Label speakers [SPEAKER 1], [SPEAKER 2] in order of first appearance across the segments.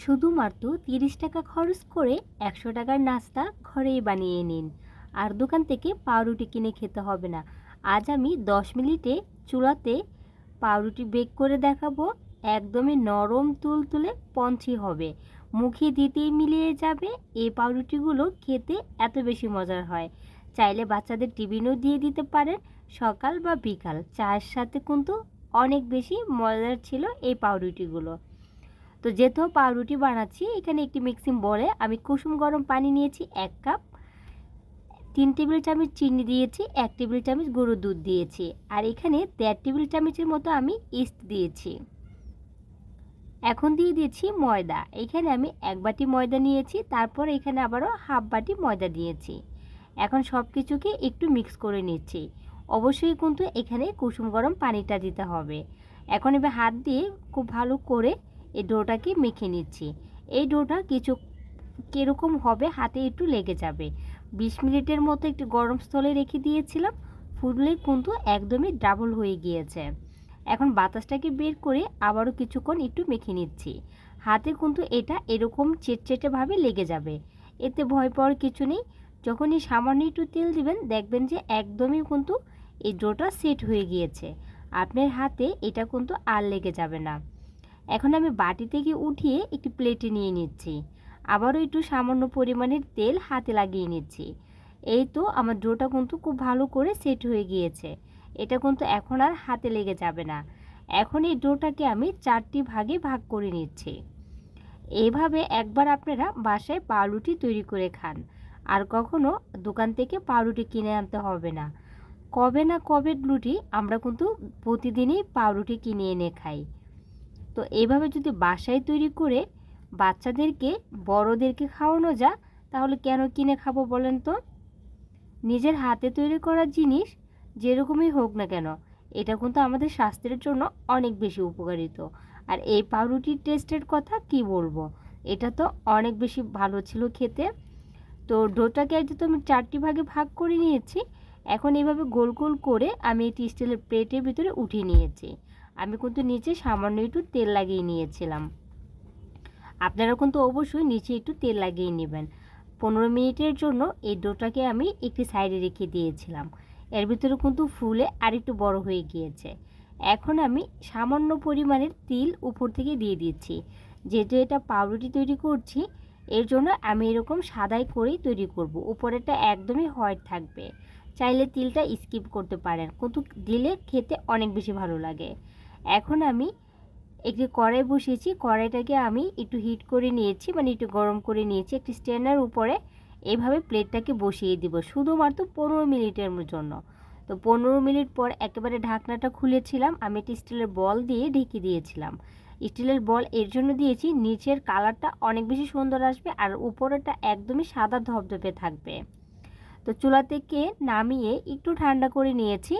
[SPEAKER 1] শুধুমাত্র তিরিশ টাকা খরচ করে একশো টাকার নাস্তা ঘরেই বানিয়ে নিন। আর দোকান থেকে পাউরুটি কিনে খেতে হবে না। আজ আমি দশ মিনিটে চুলাতে পাউরুটি বেক করে দেখাবো। একদমই নরম তুলতুলে পঞ্চি হবে। মুখে দিতেই মিলিয়ে যাবে। এই পাউরুটিগুলো খেতে এত বেশি মজার হয়। চাইলে বাচ্চাদের টিফিনও দিয়ে দিতে পারেন। সকাল বা বিকাল চায়ের সাথে কিন্তু অনেক বেশি মজার ছিল এই পাউরুটিগুলো। তো যেহেতু পাউরুটি বানাচ্ছি, এখানে একটি মিক্সিং বলে আমি কুসুম গরম পানি নিয়েছি এক কাপ, তিন টেবিল চামচ চিনি দিয়েছি, এক টেবিল চামচ গরুর দুধ দিয়েছি, আর এখানে দেড় টেবিল চামচের মতো আমি ইস্ট দিয়েছি। এখন দিয়ে দিয়েছি ময়দা, এখানে আমি এক বাটি ময়দা নিয়েছি, তারপর এখানে আবারও হাফ বাটি ময়দা দিয়েছি। এখন সব কিছুকে একটু মিক্স করে নিচ্ছি। অবশ্যই কিন্তু এখানে কুসুম গরম পানিটা দিতে হবে। এখন এবার হাত দিয়ে খুব ভালো করে এই ডোটাকে মেখে নিচ্ছি। এই ডোটা কিছু কীরকম হবে হাতে একটু লেগে যাবে। বিশ মিনিটের মতো একটু গরম স্থলে রেখে দিয়েছিলাম। ফুললে কিন্তু একদমই ডাবল হয়ে গিয়েছে। এখন বাতাসটাকে বের করে আবারও কিছুক্ষণ একটু মেখে নিচ্ছি। হাতে কিন্তু এটা এরকম চেটচেটেভাবে লেগে যাবে। এতে ভয় পাওয়ার কিছু নেই। যখনই সামান্য একটু তেল দিবেন, দেখবেন যে একদমই কিন্তু এই ডোটা সেট হয়ে গিয়েছে। আপনার হাতে এটা কিন্তু আর লেগে যাবে না। এখন আমি বাটি থেকে উঠিয়ে একটি প্লেটে নিয়ে নিচ্ছি। আবারও একটু সামান্য পরিমাণের তেল হাতে লাগিয়ে নিচ্ছি। এই তো আমার ডোটা কিন্তু খুব ভালো করে সেট হয়ে গিয়েছে। এটা কিন্তু এখন আর হাতে লেগে যাবে না। এখন এই ডোটাকে আমি চারটি ভাগে ভাগ করে নিচ্ছি। এইভাবে একবার আপনারা বাসায় পাউরুটি তৈরি করে খান। আর কখনো দোকান থেকে পাউরুটি কিনে আনতে হবে না। কবে না কবে রুটি আমরা কিন্তু প্রতিদিনই পাউরুটি কিনে এনে খাই। তো এইভাবে যদি বাসায় তৈরি করে বাচ্চাদেরকে, বড়দেরকে খাওয়ানো যা তাহলে কেন কিনে খাব বলেন তো? নিজের হাতে তৈরি করা জিনিস যেরকমই হোক না কেন, এটা কিন্তু আমাদের স্বাস্থ্যের জন্য অনেক বেশি উপকারিত। আর এই পাউরুটির টেস্টের কথা কি বলব? এটা তো অনেক বেশি ভালো ছিল খেতে। তো ডোটাকে তো আমি চারটি ভাগে ভাগ করে নিয়েছি। এখন এইভাবে গোল গোল করে আমি এটি স্টিলের প্লেটের ভিতরে উঠিয়ে নিয়েছি। আমি কিন্তু নিচে সামান্য একটু তেল লাগিয়ে নিয়েছিলাম। আপনারা কিন্তু অবশ্যই নিচে একটু তেল লাগিয়ে নেবেন। পনেরো মিনিটের জন্য এই ডোটাকে আমি একটি সাইডে রেখে দিয়েছিলাম। এর ভিতরে কিন্তু ফুলে আরেকটু বড় হয়ে গিয়েছে। এখন আমি সামান্য পরিমাণের তিল উপর থেকে দিয়ে দিচ্ছি। যেহেতু এটা পাউরুটি তৈরি করছি, এর জন্য আমি এরকম সাদাই করেই তৈরি করব। উপরেটা একদমই হোয়াইট থাকবে। চাইলে তিলটা স্কিপ করতে পারেন, কিন্তু দিলে খেতে অনেক বেশি ভালো লাগে। এখন আমি একটি কড়াই বসিয়েছি। কড়াইটাকে আমি একটু হিট করে নিয়েছি মানে একটু গরম করে নিয়েছি। একটি স্ট্যান্ডার উপরে এভাবে প্লেটটাকে বসিয়ে দিব, শুধুমাত্র পনেরো মিনিটের জন্য। তো পনেরো মিনিট পর একেবারে ঢাকনাটা খুলেছিলাম, আমি একটি স্টিলের বল দিয়ে ঢেকে দিয়েছিলাম। স্টিলের বল এর জন্য দিয়েছি, নিচের কালারটা অনেক বেশি সুন্দর আসবে আর উপরেটা একদমই সাদা ধপধপে থাকবে। তো চুলা থেকে নামিয়ে একটু ঠান্ডা করে নিয়েছি।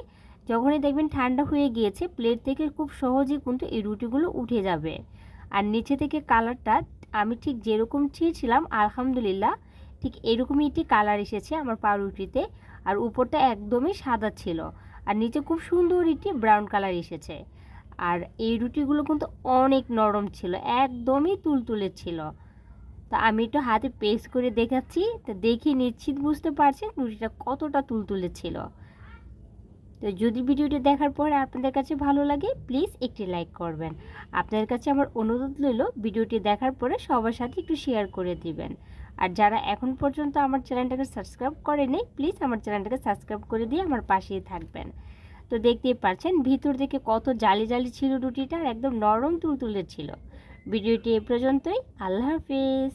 [SPEAKER 1] যখনই দেখবেন ঠান্ডা হয়ে গিয়েছে প্লেট থেকে খুব সহজেই কিন্তু এই রুটিগুলো উঠে যাবে। আর নিচে থেকে কালারটা আমি ঠিক যেরকম চেয়েছিলাম, আলহামদুলিল্লাহ, ঠিক এরকমই একটি কালার এসেছে আমার পাউরুটিতে আর উপরটা একদমই সাদা ছিল। আর নিচে খুব সুন্দর একটি ব্রাউন কালার এসেছে। আর এই রুটিগুলো কিন্তু অনেক নরম ছিল, একদমই তুলতুলে ছিল। তা আমি একটু হাতে পেস্ট করে দেখাচ্ছি, তো দেখি নিশ্চিত বুঝতে পারছেন রুটিটা কতটা তুলতুলে ছিল। তো যদি ভিডিওটি দেখার পরে আপনাদের কাছে ভালো লাগে প্লিজ একটি লাইক করবেন। আপনাদের কাছে আমার অনুরোধ রইল, ভিডিওটি দেখার পরে সবার সাথে একটু শেয়ার করে দিবেন। আর যারা এখন পর্যন্ত আমার চ্যানেলটাকে সাবস্ক্রাইব করেনি প্লিজ আমার চ্যানেলটাকে সাবস্ক্রাইব করে দিয়ে আমার পাশেই থাকবেন। তো দেখতেই পাচ্ছেন, ভিতর থেকে কত জালি জালি ছিল রুটিটা, আর একদম নরম তুলতুলে ছিল। ভিডিওটি এ পর্যন্তই, আল্লাহ হাফিজ।